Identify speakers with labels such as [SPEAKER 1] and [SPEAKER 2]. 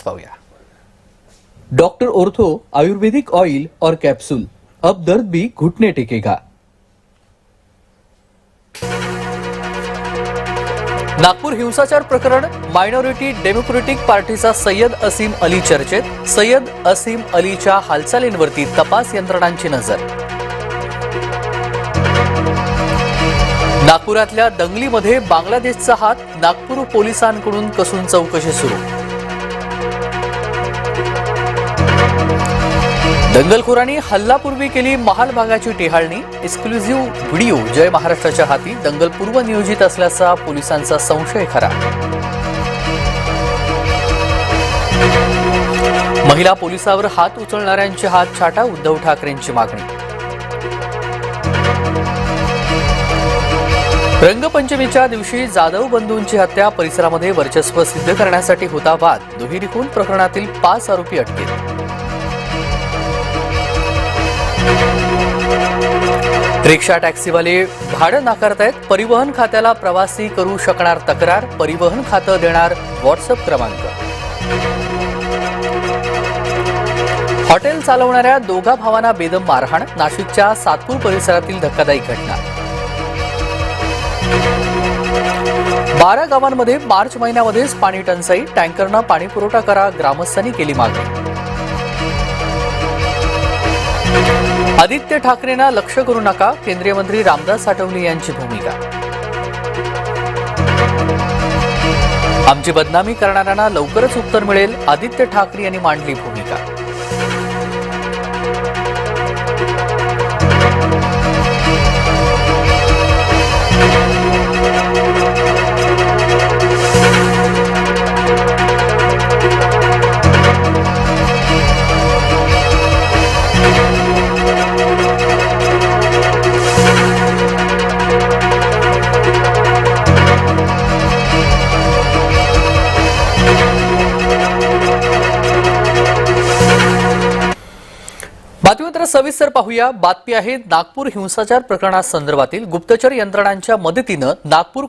[SPEAKER 1] पाहूया. Doctor ortho ayurvedic oil और capsule. अब दर्द भी घुटने टेकेगा. नागपूर हिंसाचार प्रकरण मायनॉरिटी डेमोक्रेटिक पार्टीचा सय्यद असीम अली चर्चेत. सय्यद असीम अलीच्या हालचालींवरती तपास यंत्रणांची नजर. नागपुरातल्या दंगलीमध्ये बांगलादेशचा हात नागपूर पोलिसांकडून कसून चौकशी सुरू. दंगलखोरांनी हल्लापूर्वी केली महाल भागाची टेहाळणी. एक्सक्लुझिव्ह व्हिडिओ जय महाराष्ट्राच्या हाती दंगलपूर्व नियोजित असल्याचा पोलिसांचा संशय खरा. महिला पोलिसावर हात उचलणाऱ्यांचे हात छाटा उद्धव ठाकरेंची मागणी. रंगपंचमीच्या दिवशी जाधव बंधूंची हत्या परिसरामध्ये वर्चस्व सिद्ध करण्यासाठी होता वाद दुहेरी खून प्रकरणातील पाच आरोपी अटकेत. रिक्षा टॅक्सीवाले भाडं नाकारतायत. परिवहन खात्याला प्रवासी करू शकणार तक्रार. परिवहन खातं देणार व्हॉट्सअप क्रमांक. हॉटेल चालवणाऱ्या दोघा भावांना बेदम मारहाण. नाशिकच्या सातपूर परिसरातील धक्कादायी घटना. बारा गावांमध्ये मार्च महिन्यामध्येच पाणी टंचाई. टँकरनं पाणीपुरवठा करा ग्रामस्थांनी केली मागणी. आदित्य ठाकरेंना लक्ष करू नका केंद्रीय मंत्री रामदास आठवले यांची भूमिका. आमची बदनामी करणाऱ्यांना लवकरच उत्तर मिळेल आदित्य ठाकरे यांनी मांडली भूमिका. बातमीपत्र सविस्तर पाहूया. बातमी आहे नागपूर हिंसाचार प्रकरणासंदर्भातील गुप्तचर यंत्रणांच्या मदतीनं नागपूर